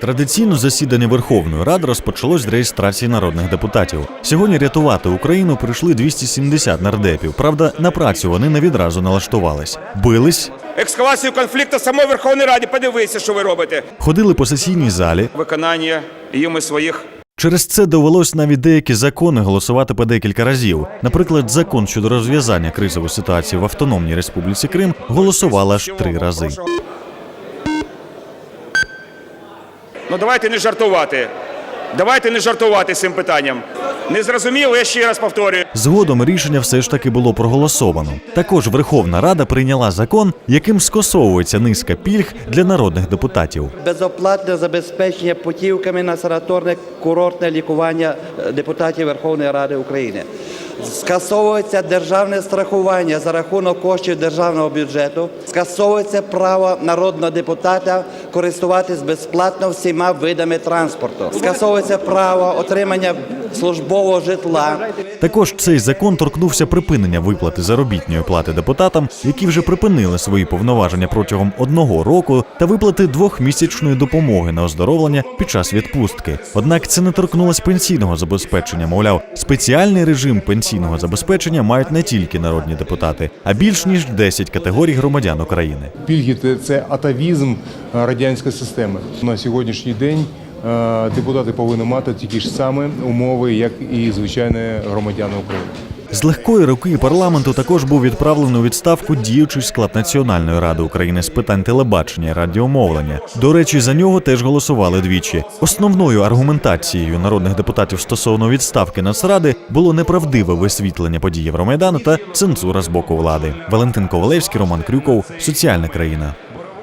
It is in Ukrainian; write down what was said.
Традиційно засідання Верховної Ради розпочалось з реєстрації народних депутатів. Сьогодні рятувати Україну прийшли 270 нардепів. Правда, на працю вони не відразу налаштувались. Бились, Екскавацію конфлікту самої Верховної Раді. Подивися, що ви робите. ходили по сесійній залі. Виконання їми своїх Через це довелось навіть деякі закони голосувати по декілька разів. Наприклад, закон щодо розв'язання кризової ситуації в Автономній Республіці Крим голосували аж три рази. Ну давайте не жартувати. Давайте не жартувати з цим питанням. Не зрозуміло, я ще раз повторюю. Згодом рішення все ж таки було проголосовано. Також Верховна Рада прийняла закон, яким скасовується низка пільг для народних депутатів. безоплатне забезпечення путівками на санаторне курортне лікування е, депутатів Верховної Ради України. Скасовується державне страхування за рахунок коштів державного бюджету. Скасовується право народного депутата користуватись безплатно всіма видами транспорту. Скасовується право отримання службового житла. Також цей закон торкнувся припинення виплати заробітної плати депутатам, які вже припинили свої повноваження протягом одного року, та виплати двохмісячної допомоги на оздоровлення під час відпустки. Однак це не торкнулось пенсійного забезпечення. Мовляв, спеціальний режим пенсійного забезпечення мають не тільки народні депутати, а більш ніж 10 категорій громадян України. Пільги це- атавізм е, радянської системи. На сьогоднішній день е, депутати повинні мати такі ж самі умови, як і звичайні громадяни України. З легкої руки парламенту також був відправлений у відставку діючий склад Національної ради України з питань телебачення і радіомовлення. До речі, за нього теж голосували двічі. Основною аргументацією народних депутатів стосовно відставки Нацради було неправдиве висвітлення подій Євромайдану та цензура з боку влади. Валентин Ковалевський, Роман Крюков, Соціальна країна.